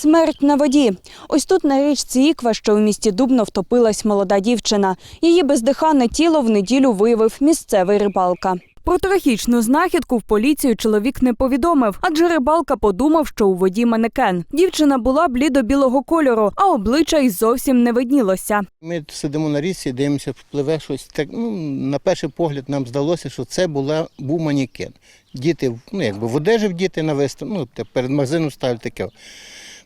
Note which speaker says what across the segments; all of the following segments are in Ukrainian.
Speaker 1: Смерть на воді. Ось тут на річці Іква, що у місті Дубно, втопилась молода дівчина. Її бездиханне тіло в неділю виявив місцевий рибалка. Про трагічну знахідку в поліцію чоловік не повідомив, адже рибалка подумав, що у воді манекен. Дівчина була блідо-білого кольору, а обличчя й зовсім не виднілося.
Speaker 2: Ми сидимо на річці, дивимося, впливе щось. Так, ну, на перший погляд нам здалося, що це була, був манікен. Діти, ну якби в одежі в діти на виступ, ну, перед магазином ставили таке.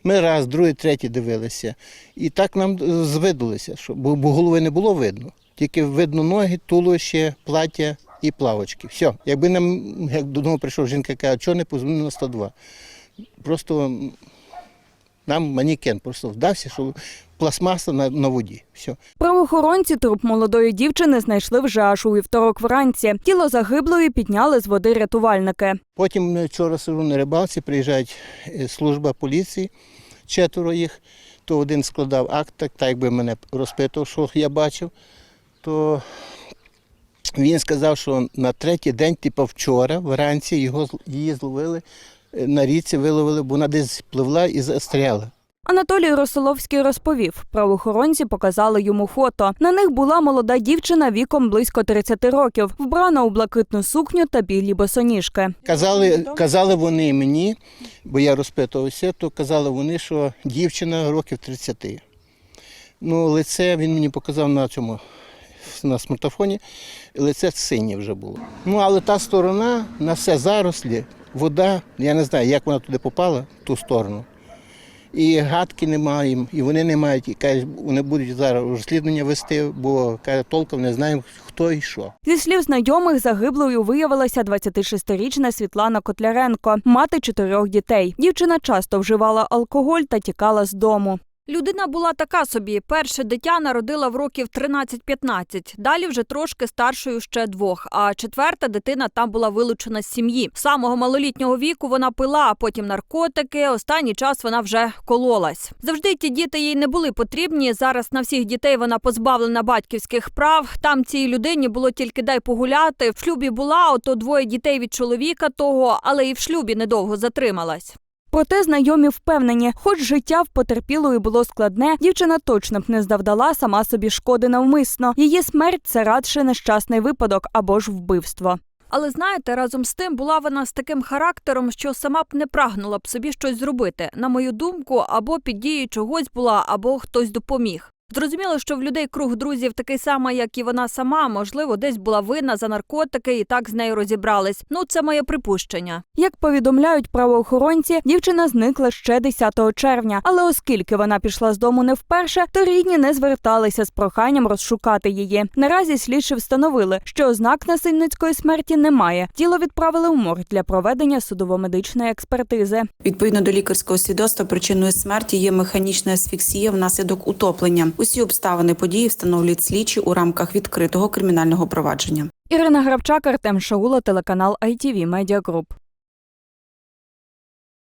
Speaker 2: Ми раз, другий, третій дивилися. І так нам звидалося, що, бо, голови не було видно. Тільки видно ноги, туловище, плаття і плавочки. Все. Якби нам, як додому прийшов жінка, каже, чого не позвонив на 102. Просто нам манікен просто вдався, що пластмаса на, на воді. Все.
Speaker 1: Правоохоронці труп молодої дівчини знайшли вже аж у вівторок вранці. Тіло загиблої підняли з води рятувальники.
Speaker 2: Потім вчора сижу на рибалці, приїжджають е, служба поліції, четверо їх, то один складав акт, так, так якби мене розпитував, що я бачив, то він сказав, що на третій день, типу вчора, вранці його, її зловили на річці, виловили, бо вона десь пливла і застряла.
Speaker 1: Анатолій Росоловський розповів, правоохоронці показали йому фото. На них була молода дівчина віком близько 30 років, вбрана у блакитну сукню та білі босоніжки.
Speaker 2: Казали, казали вони мені, бо я розпитувався, то казали вони, що дівчина років 30. Ну, лице він мені показав на цьому на смартфоні, лице синє вже було. Ну, але та сторона на все зарослі, вода, я не знаю, як вона туди попала, в ту сторону. І гадки немає, і вони не мають, і кажуть, вони будуть зараз розслідування вести, бо каже, толком не знаємо, хто і що.
Speaker 1: Зі слів знайомих, загиблою виявилася 26-річна Світлана Котляренко, мати чотирьох дітей. Дівчина часто вживала алкоголь та тікала з дому.
Speaker 3: Людина була така собі. Перше дитя народила в років 13-15, далі вже трошки старшою ще двох. А четверта дитина там була вилучена з сім'ї. З самого малолітнього віку вона пила, а потім наркотики. Останній час вона вже кололась. Завжди ті діти їй не були потрібні. Зараз на всіх дітей вона позбавлена батьківських прав. Там цій людині було тільки дай погуляти. В шлюбі була ото двоє дітей від чоловіка того, але і в шлюбі недовго затрималась.
Speaker 1: Проте знайомі впевнені, хоч життя в потерпілої було складне, дівчина точно б не завдала сама собі шкоди навмисно. Її смерть це радше нещасний випадок або ж вбивство.
Speaker 3: Але знаєте, разом з тим була вона з таким характером, що сама б не прагнула б собі щось зробити. На мою думку, або під дією чогось була, або хтось допоміг. Зрозуміло, що в людей круг друзів такий самий, як і вона сама, можливо, десь була винна за наркотики і так з нею розібрались. Ну, це моє припущення.
Speaker 1: Як повідомляють правоохоронці, дівчина зникла ще 10 червня. Але оскільки вона пішла з дому не вперше, то рідні не зверталися з проханням розшукати її. Наразі слідчі встановили, що ознак насильницької смерті немає. Тіло відправили у морг для проведення судово-медичної експертизи.
Speaker 4: Відповідно до лікарського свідоцтва, причиною смерті є механічна асфіксія внаслідок утоплення. Усі обставини події встановлюють слідчі у рамках відкритого кримінального провадження.
Speaker 1: Ірина Грабчак, Артем Шаула, телеканал ITV Media Group.